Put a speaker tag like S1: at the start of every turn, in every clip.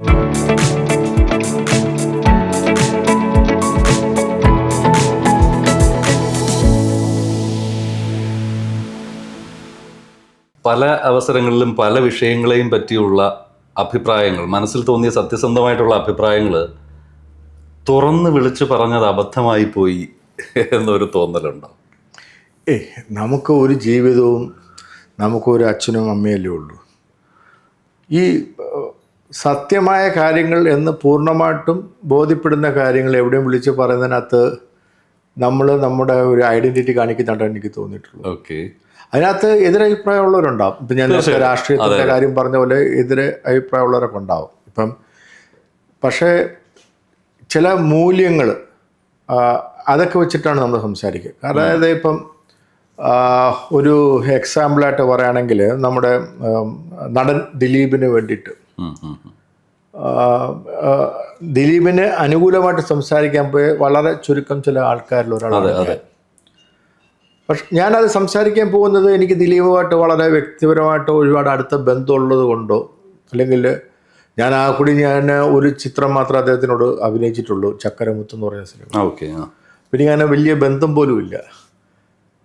S1: പല അവസരങ്ങളിലും പല വിഷയങ്ങളെയും പറ്റിയുള്ള അഭിപ്രായങ്ങൾ മനസ്സിൽ തോന്നിയ സത്യസന്ധമായിട്ടുള്ള അഭിപ്രായങ്ങൾ തുറന്ന് വിളിച്ചു പറഞ്ഞത് അബദ്ധമായി പോയി എന്നൊരു തോന്നലുണ്ടോ?
S2: ഏ നമുക്ക് ഒരു ജീവിതവും നമുക്കൊരു അച്ഛനും അമ്മയല്ലേ ഉള്ളൂ. ഈ സത്യമായ കാര്യങ്ങൾ എന്ന് പൂർണമായിട്ടും ബോധ്യപ്പെടുന്ന കാര്യങ്ങൾ എവിടെയും വിളിച്ച് പറയുന്നതിനകത്ത് നമ്മൾ നമ്മുടെ ഒരു ഐഡന്റിറ്റി കാണിക്കുന്നുണ്ടാണ് എനിക്ക് തോന്നിയിട്ടുള്ളത്.
S1: ഓക്കെ.
S2: അതിനകത്ത് എതിരഭിപ്രായമുള്ളവരുണ്ടാവും ഇപ്പം ഞാൻ രാഷ്ട്രീയത്തിന്റെ കാര്യം പറഞ്ഞ പോലെ എതിരെ അഭിപ്രായമുള്ളവരൊക്കെ ഉണ്ടാവും. ഇപ്പം പക്ഷേ ചില മൂല്യങ്ങൾ അതൊക്കെ വെച്ചിട്ടാണ് നമ്മൾ സംസാരിക്കുക. അതായത് ഇപ്പം ഒരു എക്സാമ്പിളായിട്ട് പറയുകയാണെങ്കിൽ നമ്മുടെ നടൻ ദിലീപിന് വേണ്ടിയിട്ട് ദിലീപിന് അനുകൂലമായിട്ട് സംസാരിക്കാൻ പോയ വളരെ ചുരുക്കം ചില ആൾക്കാരിൽ ഒരാളാണ്. പക്ഷെ ഞാനത് സംസാരിക്കാൻ പോകുന്നത് എനിക്ക് ദിലീപുമായിട്ട് വളരെ വ്യക്തിപരമായിട്ട് ഒരുപാട് അടുത്ത ബന്ധമുള്ളത് കൊണ്ടോ അല്ലെങ്കിൽ ഞാൻ ആ കൂടി ഞാൻ ഒരു ചിത്രം മാത്രം അദ്ദേഹത്തിനോട് അഭിനയിച്ചിട്ടുള്ളൂ ചക്കരമുത്ത് എന്ന് പറയുന്ന സിനിമ.
S1: ഓക്കെ
S2: പിന്നെ ഞാൻ വലിയ ബന്ധം പോലും ഇല്ല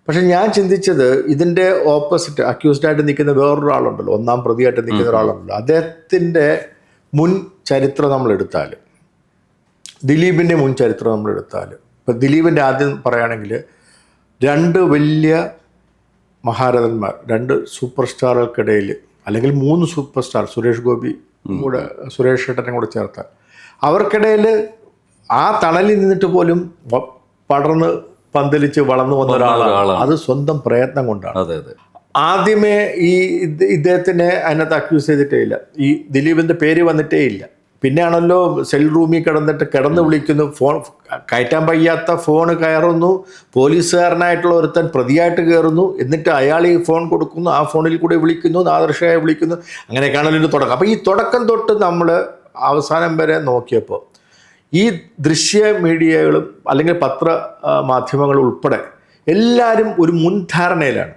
S2: പക്ഷെ ഞാൻ ചിന്തിച്ചത് ഇതിന്റെ ഓപ്പോസിറ്റ് അക്യൂസ്ഡ് ആയിട്ട് നിൽക്കുന്ന വേറൊരാളുണ്ടല്ലോ ഒന്നാം പ്രതിയായിട്ട് നിൽക്കുന്ന ഒരാളുണ്ടല്ലോ. അദ്ദേഹത്തിന്റെ മുൻ ചരിത്രം നമ്മൾ എടുത്താൽ ദിലീപിന്റെ മുൻ ചരിത്രം നമ്മൾ എടുത്താൽ ഇപ്പം ദിലീപിന്റെ ആദ്യം പറയുകയാണെങ്കിൽ രണ്ട് വലിയ മഹാരഥന്മാർ രണ്ട് സൂപ്പർ സ്റ്റാറുകൾക്കിടയിൽ അല്ലെങ്കിൽ മൂന്ന് സൂപ്പർ സ്റ്റാർ സുരേഷ് ഗോപി കൂടെ സുരേഷ് ഏട്ടനെ കൂടെ ചേർത്താൽ അവർക്കിടയിൽ ആ തണലിൽ നിന്നിട്ട് പോലും പടർന്ന് പന്തലിച്ച് വളർന്നു വന്ന ഒരാളാണ്. അത് സ്വന്തം പ്രയത്നം കൊണ്ടാണ്.
S1: അതെ അതെ.
S2: ആദ്യമേ ഈ ഇദ്ദേഹത്തിനെ അതിനകത്ത് അക്യൂസ് ചെയ്തിട്ടേ ഇല്ല. ഈ ദിലീപിന്റെ പേര് വന്നിട്ടേ ഇല്ല. പിന്നെയാണല്ലോ സെൽ റൂമിൽ കിടന്നിട്ട് കിടന്ന് വിളിക്കുന്നു. ഫോൺ കയറ്റാൻ വയ്യാത്ത ഫോൺ കയറുന്നു. പോലീസുകാരനായിട്ടുള്ള ഒരുത്തൻ പ്രതിയായിട്ട് കയറുന്നു. എന്നിട്ട് അയാൾ ഈ ഫോൺ കൊടുക്കുന്നു. ആ ഫോണിൽ കൂടെ വിളിക്കുന്നു. നാദർഷയെ വിളിക്കുന്നു. അങ്ങനെയൊക്കെയാണല്ലോ തുടക്കം. അപ്പോൾ ഈ തുടക്കം തൊട്ട് നമ്മൾ അവസാനം വരെ നോക്കിയപ്പോൾ ഈ ദൃശ്യ മീഡിയകളും അല്ലെങ്കിൽ പത്ര മാധ്യമങ്ങൾ ഉൾപ്പെടെ എല്ലാവരും ഒരു മുൻധാരണയിലാണ്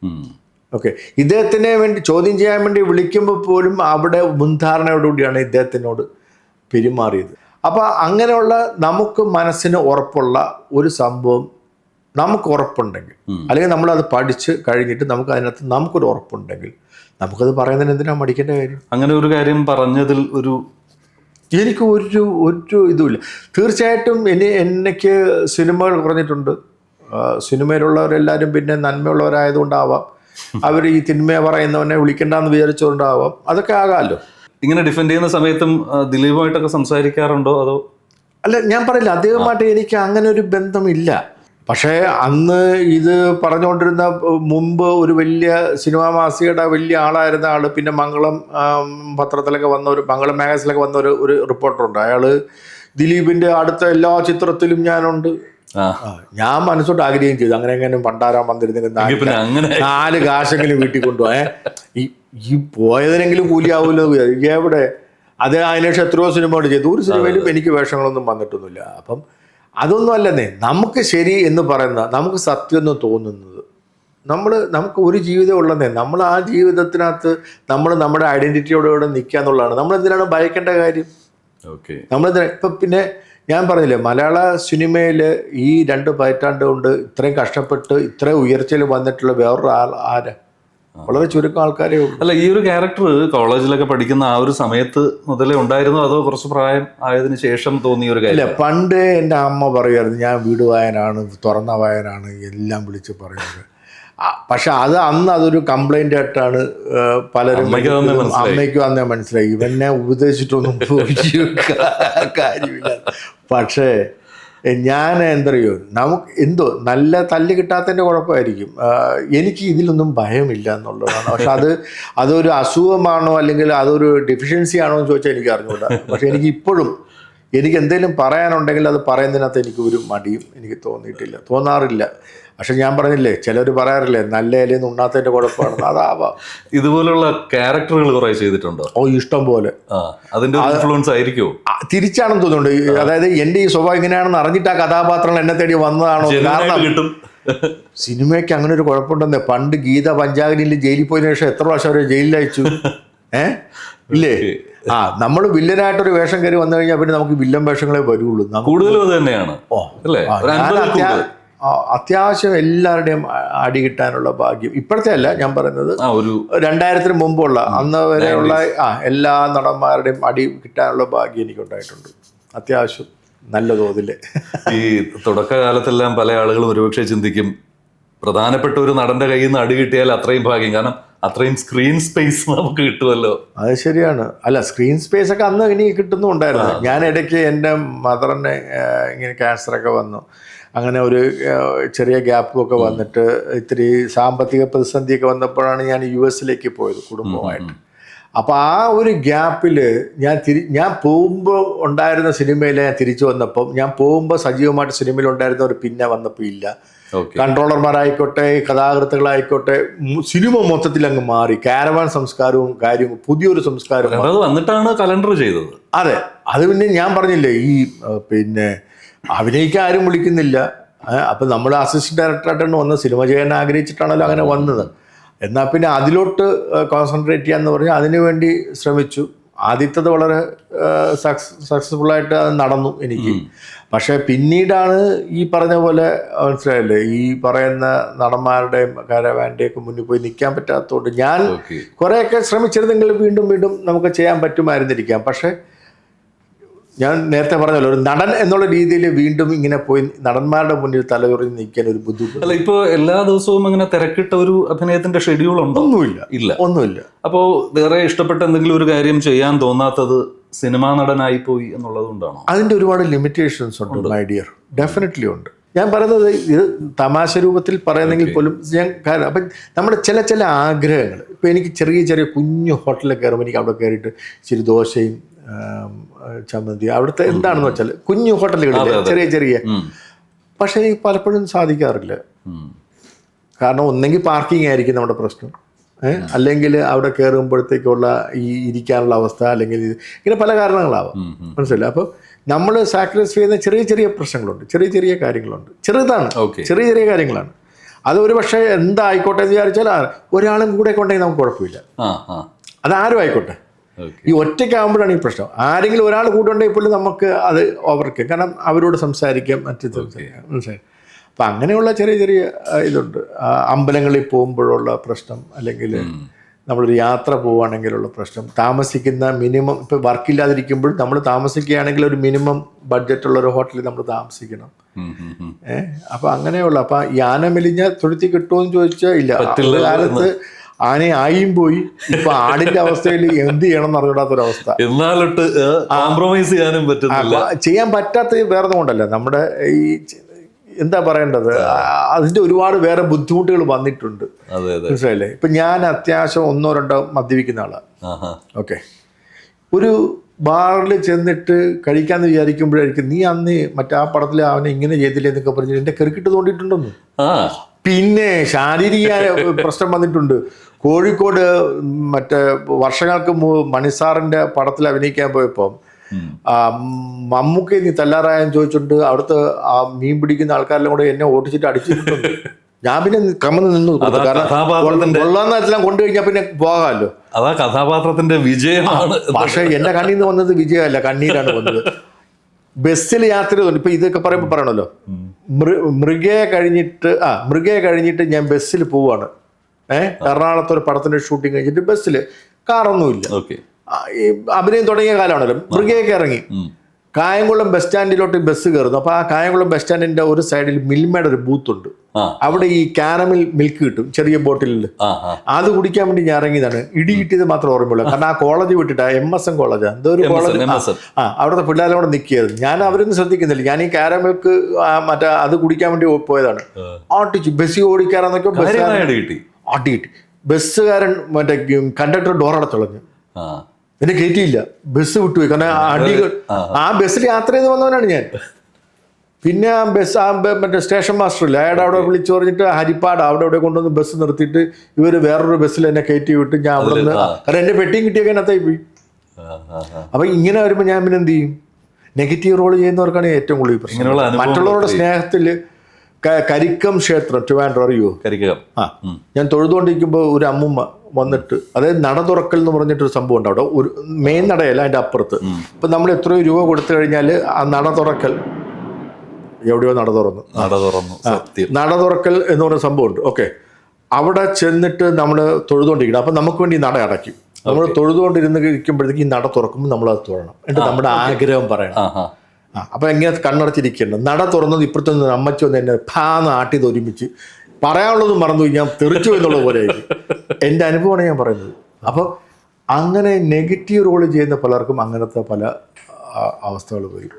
S1: ധാരണയിലാണ്.
S2: ഓക്കെ. ഇദ്ദേഹത്തിനെ വേണ്ടി ചോദ്യം ചെയ്യാൻ വേണ്ടി വിളിക്കുമ്പോൾ പോലും അവിടെ മുൻധാരണയോടുകൂടിയാണ് ഇദ്ദേഹത്തിനോട് പെരുമാറിയത്. അപ്പോൾ അങ്ങനെയുള്ള നമുക്ക് മനസ്സിന് ഉറപ്പുള്ള ഒരു സംഭവം നമുക്ക് ഉറപ്പുണ്ടെങ്കിൽ അല്ലെങ്കിൽ നമ്മളത് പഠിച്ച് കഴിഞ്ഞിട്ട് നമുക്ക് അതിനകത്ത് നമുക്കൊരു ഉറപ്പുണ്ടെങ്കിൽ നമുക്കത് പറയുന്നതിന് എന്തിനാണ് മടിക്കേണ്ട കാര്യം?
S1: അങ്ങനെ ഒരു കാര്യം പറഞ്ഞതിൽ ഒരു
S2: എനിക്ക് ഒരു ഒരു ഇതുമില്ല. തീർച്ചയായിട്ടും ഇനി എനിക്ക് സിനിമകൾ കുറഞ്ഞിട്ടുണ്ട്. സിനിമയിലുള്ളവരെല്ലാവരും പിന്നെ നന്മയുള്ളവരായതുകൊണ്ടാവാം. അവർ ഈ തിന്മയെ പറയുന്നവനെ വിളിക്കണ്ടെന്ന് വിചാരിച്ചുകൊണ്ടാവാം അതൊക്കെ ആകാമല്ലോ.
S1: ഇങ്ങനെ ഡിഫെൻഡ് ചെയ്യുന്ന സമയത്തും ദിലീപുമായിട്ടൊക്കെ സംസാരിക്കാറുണ്ടോ അതോ?
S2: അല്ല ഞാൻ പറയില്ല അദ്ദേഹമായിട്ട് എനിക്ക് അങ്ങനെ ഒരു ബന്ധമില്ല. പക്ഷേ അന്ന് ഇത് പറഞ്ഞുകൊണ്ടിരുന്ന മുമ്പ് ഒരു വലിയ സിനിമാ മാസികയുടെ വലിയ ആളായിരുന്ന ആൾ പിന്നെ മംഗളം പത്രത്തിലൊക്കെ വന്ന ഒരു മംഗളം മാഗസിനിലൊക്കെ വന്ന ഒരു ഒരു റിപ്പോർട്ടറുണ്ട്. അയാൾ ദിലീപിന്റെ അടുത്ത എല്ലാ ചിത്രത്തിലും ഞാനുണ്ട്. ഞാൻ മനസ്സോട്ട് ആഗ്രഹം ചെയ്തു. അങ്ങനെ എങ്ങനെ പണ്ടാരാൻ വന്നിരുന്നെങ്കിൽ നാല് കാശെങ്കിലും വീട്ടിൽ കൊണ്ടുപോയേ ഈ പോയതിനെങ്കിലും കൂലിയാവുമല്ലോ. എവിടെ? അത് അതിനുശേഷം എത്രയോ സിനിമകൾ ചെയ്തു. ഒരു സിനിമയിലും എനിക്ക് വേഷങ്ങളൊന്നും വന്നിട്ടൊന്നുമില്ല. അപ്പം അതൊന്നും അല്ലെന്നേ നമുക്ക് ശരി എന്ന് പറയുന്ന നമുക്ക് സത്യം എന്ന് തോന്നുന്നത്. നമ്മൾ നമുക്ക് ഒരു ജീവിതം ഉള്ളതേ നമ്മൾ ആ ജീവിതത്തിനകത്ത് നമ്മൾ നമ്മുടെ ഐഡന്റിറ്റിയോടുകൂടെ നിൽക്കുക എന്നുള്ളതാണ്. നമ്മൾ എന്തിനാണ് ഭയക്കേണ്ട കാര്യം?
S1: ഓക്കെ.
S2: നമ്മളെന്തിനാ ഇപ്പം പിന്നെ ഞാൻ പറഞ്ഞില്ലേ മലയാള സിനിമയിൽ ഈ രണ്ട് പതിറ്റാണ്ട് കൊണ്ട് ഇത്രയും കഷ്ടപ്പെട്ട് ഇത്രയും ഉയർച്ചയിൽ വന്നിട്ടുള്ള വേറൊരു ആൾ ആര്? വളരെ ചുരുക്കം ആൾക്കാരെ ഉള്ളൂ.
S1: അല്ല ഈ ഒരു ക്യാരക്ടർ കോളേജിലൊക്കെ പഠിക്കുന്ന ആ ഒരു സമയത്ത് മുതലേ ഉണ്ടായിരുന്നു? അതോ കുറച്ച് പ്രായം ആയതിനു ശേഷം തോന്നിയ ഒരു കാര്യം?
S2: പണ്ട് എന്റെ അമ്മ പറയുമായിരുന്നു ഞാൻ വീട് വായനാണ് തുറന്ന വായനാണ് എല്ലാം വിളിച്ച് പറയുന്നത്. പക്ഷെ അത് അന്ന് അതൊരു കംപ്ലൈന്റ് ആയിട്ടാണ് പലരും
S1: അമ്മയ്ക്ക് അന്നേ മനസ്സിലായി.
S2: ഇവനെ ഉപദേശിച്ചിട്ടൊന്നും കാര്യമില്ല. പക്ഷേ ഞാൻ എന്തറിയോ നമുക്ക് എന്തോ നല്ല തല്ല് കിട്ടാത്തതിന്റെ കുഴപ്പമായിരിക്കും. എനിക്ക് ഇതിലൊന്നും ഭയമില്ല എന്നുള്ളതാണ്. പക്ഷെ അത് അതൊരു അസുഖമാണോ അല്ലെങ്കിൽ അതൊരു ഡെഫിഷ്യൻസി ആണോ എന്ന് ചോദിച്ചാൽ എനിക്ക് അറിഞ്ഞുകൂടാ. പക്ഷെ എനിക്ക് ഇപ്പോഴും എനിക്ക് എന്തെങ്കിലും പറയാനുണ്ടെങ്കിൽ അത് പറയുന്നതിനകത്ത് എനിക്ക് ഒരു മടിയും എനിക്ക് തോന്നിയിട്ടില്ല. തോന്നാറില്ല. പക്ഷെ ഞാൻ പറഞ്ഞില്ലേ ചിലർ പറയാറില്ലേ നല്ല ഇലയിൽ ഉണ്ണാത്തതിന്റെ കുഴപ്പമാണ് അതാവാം.
S1: ഇതുപോലുള്ള ക്യാരക്ടറുകൾ കുറേ ചെയ്തിട്ടുണ്ടോ?
S2: ഓ ഇഷ്ടം പോലെ.
S1: അതിന്റെ ഇൻഫ്ലുവൻസ്
S2: ആയിരിക്കും തിരിച്ചാണെന്ന് തോന്നുന്നുണ്ട്. അതായത് എന്റെ ഈ സ്വഭാവം ഇങ്ങനെയാണെന്ന് അറിഞ്ഞിട്ട് ആ കഥാപാത്രങ്ങൾ എന്നെ തേടി വന്നതാണോ കാരണം
S1: കിട്ടും.
S2: സിനിമയ്ക്ക് അങ്ങനെ ഒരു കുഴപ്പമുണ്ടെന്ന്. പണ്ട് ഗീത പഞ്ചാഗ്നിയിൽ ജയിലിൽ പോയതിനു ശേഷം എത്ര പ്രാവശ്യം അവരെ ജയിലിൽ അയച്ചു? ഏ? ഇല്ലേ? ആ നമ്മൾ വില്ലനായിട്ടൊരു വേഷം കയറി വന്നു കഴിഞ്ഞാൽ പിന്നെ നമുക്ക് വില്ലൻ വേഷങ്ങളെ വരുള്ളൂ.
S1: കൂടുതലും തന്നെയാണ്.
S2: ഓ,
S1: അല്ലേ?
S2: അത്യാവശ്യം എല്ലാവരുടെയും അടി കിട്ടാനുള്ള ഭാഗ്യം. ഇപ്പോഴത്തെ അല്ല ഞാൻ പറയുന്നത്
S1: ഒരു
S2: രണ്ടായിരത്തിന് മുമ്പുള്ള അന്ന് വരെയുള്ള ആ എല്ലാ നടന്മാരുടെയും അടി കിട്ടാനുള്ള ഭാഗ്യം എനിക്കുണ്ടായിട്ടുണ്ട്. അത്യാവശ്യം നല്ല തോതിൽ.
S1: ഈ തുടക്കകാലത്തെല്ലാം പല ആളുകളും ഒരുപക്ഷെ ചിന്തിക്കും പ്രധാനപ്പെട്ട ഒരു നടന്റെ കയ്യിൽ നിന്ന് അടി കിട്ടിയാൽ അത്രയും ഭാഗ്യം. കാരണം അത്രയും സ്ക്രീൻ സ്പേസ് നമുക്ക് കിട്ടുമല്ലോ.
S2: അത് ശരിയാണ്. അല്ല സ്ക്രീൻ സ്പേസ് ഒക്കെ അന്ന് ഇനി കിട്ടുന്നുണ്ടായിരുന്നു ഞാൻ ഇടയ്ക്ക് എന്റെ മദറിന് ഇങ്ങനെ ക്യാൻസറൊക്കെ വന്നു. അങ്ങനെ ഒരു ചെറിയ ഗ്യാപ്പൊക്കെ വന്നിട്ട് ഇത്തിരി സാമ്പത്തിക പ്രതിസന്ധിയൊക്കെ വന്നപ്പോഴാണ് ഞാൻ യു എസിലേക്ക് പോയത് കുടുംബമായിട്ട് അപ്പോൾ ആ ഒരു ഗ്യാപ്പിൽ ഞാൻ തിരി ഞാൻ പോകുമ്പോൾ ഉണ്ടായിരുന്ന സിനിമയിൽ ഞാൻ തിരിച്ചു വന്നപ്പം ഞാൻ പോകുമ്പോൾ സജീവമായിട്ട് സിനിമയിൽ ഉണ്ടായിരുന്ന ഒരു പിന്നെ വന്നപ്പോൾ ഇല്ല. കൺട്രോളർമാരായിക്കോട്ടെ കഥാകൃത്തുകളായിക്കോട്ടെ സിനിമ മൊത്തത്തിൽ അങ്ങ് മാറി. കാരവാൻ സംസ്കാരവും കാര്യവും പുതിയൊരു സംസ്കാരവും
S1: അത് വന്നിട്ടാണ് കലണ്ടർ ചെയ്തത്.
S2: അതെ. അത് പിന്നെ ഞാൻ പറഞ്ഞില്ലേ ഈ പിന്നെ അഭിനയിക്കാൻ ആരും വിളിക്കുന്നില്ല. അപ്പം നമ്മൾ അസിസ്റ്റന്റ് ഡയറക്ടറായിട്ടാണ് വന്നത്. സിനിമ ചെയ്യാൻ ആഗ്രഹിച്ചിട്ടാണല്ലോ അങ്ങനെ വന്നത്. എന്നാൽ പിന്നെ അതിലോട്ട് കോൺസെൻട്രേറ്റ് ചെയ്യാന്ന് പറഞ്ഞാൽ അതിനുവേണ്ടി ശ്രമിച്ചു. ആദ്യത്തത് വളരെ സക്സസ്ഫുൾ ആയിട്ട് അത് നടന്നു എനിക്ക്. പക്ഷെ പിന്നീടാണ് ഈ പറഞ്ഞ പോലെ മനസ്സിലായില്ലേ? ഈ പറയുന്ന നടന്മാരുടെയും കരവാന്റെയൊക്കെ മുന്നിൽ പോയി നിൽക്കാൻ പറ്റാത്തതുകൊണ്ട് ഞാൻ കുറേയൊക്കെ ശ്രമിച്ചിരുന്നെങ്കിൽ വീണ്ടും വീണ്ടും നമുക്ക് ചെയ്യാൻ പറ്റുമായിരുന്നിരിക്കാം. പക്ഷേ ഞാൻ നേരത്തെ പറഞ്ഞല്ലോ ഒരു നടൻ എന്നുള്ള രീതിയിൽ വീണ്ടും ഇങ്ങനെ പോയി നടന്മാരുടെ മുന്നിൽ തലയുറിഞ്ഞ് നിൽക്കാൻ ഒരു ബുദ്ധിമുട്ട്.
S1: അല്ല ഇപ്പൊ എല്ലാ ദിവസവും അങ്ങനെ തിരക്കിട്ട ഒരു അഭിനയത്തിന്റെ ഷെഡ്യൂൾ ഉണ്ടോ?
S2: ഒന്നുമില്ല.
S1: ഇല്ല.
S2: ഒന്നുമില്ല.
S1: അപ്പോ വേറെ ഇഷ്ടപ്പെട്ട എന്തെങ്കിലും ഒരു കാര്യം ചെയ്യാൻ തോന്നാത്തത് സിനിമാ നടനായി പോയി എന്നുള്ളത് കൊണ്ടാണോ?
S2: അതിന്റെ ഒരുപാട് ലിമിറ്റേഷൻസ് ഉണ്ട് മൈ ഡിയർ ഡെഫിനറ്റ്ലി ഉണ്ട്. ഞാൻ പറയുന്നത് ഇത് തമാശ രൂപത്തിൽ പറയുന്നെങ്കിൽ പോലും ഞാൻ കാരണം അപ്പം നമ്മുടെ ചില ചില ആഗ്രഹങ്ങൾ. ഇപ്പം എനിക്ക് ചെറിയ ചെറിയ കുഞ്ഞു ഹോട്ടലിൽ കയറുമ്പോൾ എനിക്ക് അവിടെ കയറിയിട്ട് ഇച്ചിരി ദോശയും ചമ്മന്തി. അവിടുത്തെ എന്താണെന്ന് വെച്ചാൽ കുഞ്ഞു ഹോട്ടലുകളിൽ ചെറിയ ചെറിയ. പക്ഷേ പലപ്പോഴും സാധിക്കാറില്ല. കാരണം ഒന്നെങ്കിൽ പാർക്കിംഗ് ആയിരിക്കും നമ്മുടെ പ്രശ്നം. അല്ലെങ്കിൽ അവിടെ കയറുമ്പോഴത്തേക്കുള്ള ഈ ഇരിക്കാനുള്ള അവസ്ഥ അല്ലെങ്കിൽ ഇങ്ങനെ പല കാരണങ്ങളാവാം. മനസ്സിലായി? അപ്പോൾ നമ്മൾ സാക്രിഫൈസ് ചെയ്യുന്ന ചെറിയ ചെറിയ പ്രശ്നങ്ങളുണ്ട്. ചെറിയ ചെറിയ കാര്യങ്ങളുണ്ട്. ചെറുതാണ്. ചെറിയ ചെറിയ കാര്യങ്ങളാണ്. അത് ഒരു പക്ഷേ എന്തായിക്കോട്ടെ എന്ന് വിചാരിച്ചാൽ ഒരാളും കൂടെ കൊണ്ടെങ്കിൽ നമുക്ക് കുഴപ്പമില്ല. അതാരും ആയിക്കോട്ടെ. ഈ ഒറ്റയ്ക്കാകുമ്പോഴാണ് ഈ പ്രശ്നം. ആരെങ്കിലും ഒരാൾ കൂട്ടുണ്ടെങ്കിൽ പോലും നമുക്ക് അത് ഓവർക്കും കാരണം അവരോട് സംസാരിക്കാം മറ്റു സംസാരിക്കാം. മനസ്സിലായി? അപ്പം അങ്ങനെയുള്ള ചെറിയ ചെറിയ ഇതുണ്ട്. അമ്പലങ്ങളിൽ പോകുമ്പോഴുള്ള പ്രശ്നം അല്ലെങ്കിൽ നമ്മളൊരു യാത്ര പോവുകയാണെങ്കിലുള്ള പ്രശ്നം. താമസിക്കുന്ന മിനിമം ഇപ്പോൾ വർക്കില്ലാതിരിക്കുമ്പോൾ നമ്മൾ താമസിക്കുകയാണെങ്കിൽ ഒരു മിനിമം ബഡ്ജറ്റുള്ള ഒരു ഹോട്ടലിൽ നമ്മൾ താമസിക്കണം. ഏഹ് അപ്പം അങ്ങനെയുള്ള അപ്പം യാനം മെലിഞ്ഞ തൊഴുത്തി കിട്ടുമെന്ന് ചോദിച്ചാൽ ഇല്ല. കാലത്ത് ആന ആയും പോയി. ഇപ്പൊ ആടിന്റെ അവസ്ഥയിൽ എന്ത് ചെയ്യണം എന്ന് അറിയാത്തൊരവസ്ഥ
S1: എന്നാലൊട്ട് കോംപ്രമൈസ് ചെയ്യാനും പറ്റുന്നില്ല.
S2: ചെയ്യാൻ പറ്റാത്ത വേറെ കൊണ്ടല്ല. നമ്മുടെ ഈ എന്താ പറയേണ്ടത്? അതിന്റെ ഒരുപാട് വേറെ ബുദ്ധിമുട്ടുകൾ വന്നിട്ടുണ്ട്. മനസ്സിലായില്ലേ? ഇപ്പൊ ഞാൻ അത്യാവശ്യം ഒന്നോ രണ്ടോ മദ്യപിക്കുന്ന ആളാണ് ഓക്കെ. ഒരു ബാറിൽ ചെന്നിട്ട് കഴിക്കാന്ന് വിചാരിക്കുമ്പോഴായിരിക്കും നീ അന്ന് മറ്റേ ആ പടത്തിൽ അവനെ ഇങ്ങനെ ചെയ്തില്ലേ എന്നൊക്കെ പറഞ്ഞിട്ട് എന്റെ കെറുക്കിട്ട് തോണ്ടിയിട്ടുണ്ടെന്ന്?
S1: ആ.
S2: പിന്നെ ശാരീരിക പ്രശ്നം വന്നിട്ടുണ്ട്. കോഴിക്കോട് മറ്റേ വർഷങ്ങൾക്ക് മുമ്പ് മണിസാറിന്റെ പടത്തിൽ അഭിനയിക്കാൻ പോയപ്പം മമ്മൂക്കെ നീ തല്ലാറായെന്ന് ചോദിച്ചിട്ടുണ്ട്. അവിടുത്തെ ആ മീൻ പിടിക്കുന്ന ആൾക്കാരെല്ലാം കൂടെ എന്നെ ഓടിച്ചിട്ട് അടിച്ചിട്ടുണ്ട്. ഞാൻ പിന്നെ കമന്ന് നിന്നു. കാരണം കൊള്ളാന്ന് വെച്ചാൽ കൊണ്ടു കഴിഞ്ഞാൽ പിന്നെ പോകാമല്ലോ.
S1: അതാ കഥാപാത്രത്തിന്റെ വിജയമാണ്.
S2: പക്ഷെ എന്റെ കണ്ണിന്ന് നിന്ന് വന്നത് വിജയമല്ല കണ്ണീരാണ് വന്നത്. ബസ്സിൽ യാത്ര ചെയ്തു ഇപ്പൊ ഇതൊക്കെ പറയുമ്പോൾ പറയണല്ലോ. മൃ- മൃഗയെ കഴിഞ്ഞിട്ട് ആ മൃഗയെ കഴിഞ്ഞിട്ട് ഞാൻ ബസ്സിൽ പോവാണ്. ഏഹ് എറണാകുളത്ത് ഒരു പടത്തിന്റെ ഷൂട്ടിംഗ് കഴിഞ്ഞിട്ട് ബസ്സിൽ കാറൊന്നുമില്ല.
S1: ഓക്കെ.
S2: അഭിനയം തുടങ്ങിയ കാലമാണല്ലോ. മൃഗയൊക്കെ ഇറങ്ങി. കായംകുളം ബസ് സ്റ്റാൻഡിലോട്ട് ബസ് കയറുന്നു. അപ്പോൾ ആ കായംകുളം ബസ് സ്റ്റാൻഡിന്റെ ഒരു സൈഡിൽ മിൽമയുടെ ഒരു ബൂത്ത് ഉണ്ട് അവിടെ ഈ കാരമിൽ മിൽക്ക് കിട്ടും ചെറിയ ബോട്ടിലിൽ അത് കുടിക്കാൻ വേണ്ടി ഞാൻ ഇറങ്ങിയതാണ്. ഇടി കിട്ടിയത് മാത്രം ഓർമ്മയുള്ളൂ. കാരണം ആ കോളേജ് വിട്ടിട്ട് എം എസ് എം കോളേജ് എന്തോ ഒരു കോളേജ്. ആ അവിടുത്തെ പിള്ളേരെ കൂടെ നിൽക്കിയത് ഞാൻ അവരൊന്നും ശ്രദ്ധിക്കുന്നില്ല. ഞാൻ ഈ കാരമിൽക്ക് മറ്റേ അത് കുടിക്കാൻ വേണ്ടി പോയതാണ്. ആട്ടിച്ചു ബസ് ഓടിക്കാറെന്നൊക്കെ ബസ്
S1: കാര്യമായ അടി കിട്ടി.
S2: കിട്ടി. ബസ്സുകാരൻ മറ്റേ കണ്ടക്ടർ
S1: ആ.
S2: എന്നെ കയറ്റിയില്ല ബസ് വിട്ടുപോയി. കാരണം ആ അടികൾ ആ ബസ്സിൽ യാത്ര ചെയ്ത് വന്നവനാണ് ഞാൻ. പിന്നെ ആ ബസ് ആ മറ്റേ സ്റ്റേഷൻ മാസ്റ്റർ ഇല്ല അയാൾ അവിടെ വിളിച്ചു പറഞ്ഞിട്ട് ഹരിപ്പാട് അവിടെ അവിടെ കൊണ്ടുവന്ന് ബസ് നിർത്തിയിട്ട് ഇവർ വേറൊരു ബസ്സിൽ എന്നെ കയറ്റി വിട്ട് ഞാൻ അവിടെ നിന്ന് കാരണം എന്റെ പെട്ടിയും കിട്ടിയൊക്കെ അതിനകത്തായി പോയി അപ്പൊ ഇങ്ങനെ വരുമ്പോൾ ഞാൻ പിന്നെ എന്ത് ചെയ്യും? നെഗറ്റീവ് റോൾ ചെയ്യുന്നവർക്കാണ് ഏറ്റവും കൂടുതൽ പ്രശ്നം. മറ്റുള്ളവരുടെ സ്നേഹത്തിൽ കരിക്കം ക്ഷേത്രം ട്രിവാൻഡ്രം അറിയോ?
S1: കരിക്കം.
S2: ആ. ഞാൻ തൊഴുതുകൊണ്ടിരിക്കുമ്പോൾ ഒരു അമ്മുമ്മ വന്നിട്ട് അതായത് നട തുറക്കൽ എന്ന് പറഞ്ഞിട്ടൊരു സംഭവം ഉണ്ട് അവിടെ. ഒരു മെയിൻ നടയല്ല അതിന്റെ അപ്പുറത്ത്. ഇപ്പം നമ്മൾ എത്രയോ രൂപ കൊടുത്തു കഴിഞ്ഞാൽ ആ നട തുറക്കൽ എവിടെയോ നട തുറന്നു.
S1: നട തുറന്നു.
S2: നട തുറക്കൽ എന്ന് പറഞ്ഞ സംഭവമുണ്ട്. ഓക്കെ. അവിടെ ചെന്നിട്ട് നമ്മൾ തൊഴുതുകൊണ്ടിരിക്കണം. അപ്പം നമുക്ക് വേണ്ടി നട അടയ്ക്കും. നമ്മൾ തൊഴുതുകൊണ്ടിരുന്ന് ഇരിക്കുമ്പോഴത്തേക്ക് ഈ നട തുറക്കുമ്പോൾ നമ്മൾ അത് തൊഴണം. എന്നിട്ട് നമ്മുടെ ആഗ്രഹം പറയണം.
S1: ആ
S2: അപ്പോൾ എങ്ങനെ കണ്ണടച്ചിരിക്കുന്നത് നട തുറന്നത് ഇപ്പുറത്തു നിന്ന് അമ്മച്ചു വന്ന് എന്നെ ഭാന്ന് ആട്ടിയത് ഒരുമിച്ച്. പറയാനുള്ളത് മറന്നു ഞാൻ തെറിച്ചു എന്നുള്ളത് പോലെ എന്റെ അനുഭവമാണ് ഞാൻ പറയുന്നത്. അപ്പോൾ അങ്ങനെ നെഗറ്റീവ് റോൾ ചെയ്യുന്ന പലർക്കും അങ്ങനത്തെ പല അവസ്ഥകൾ വരും.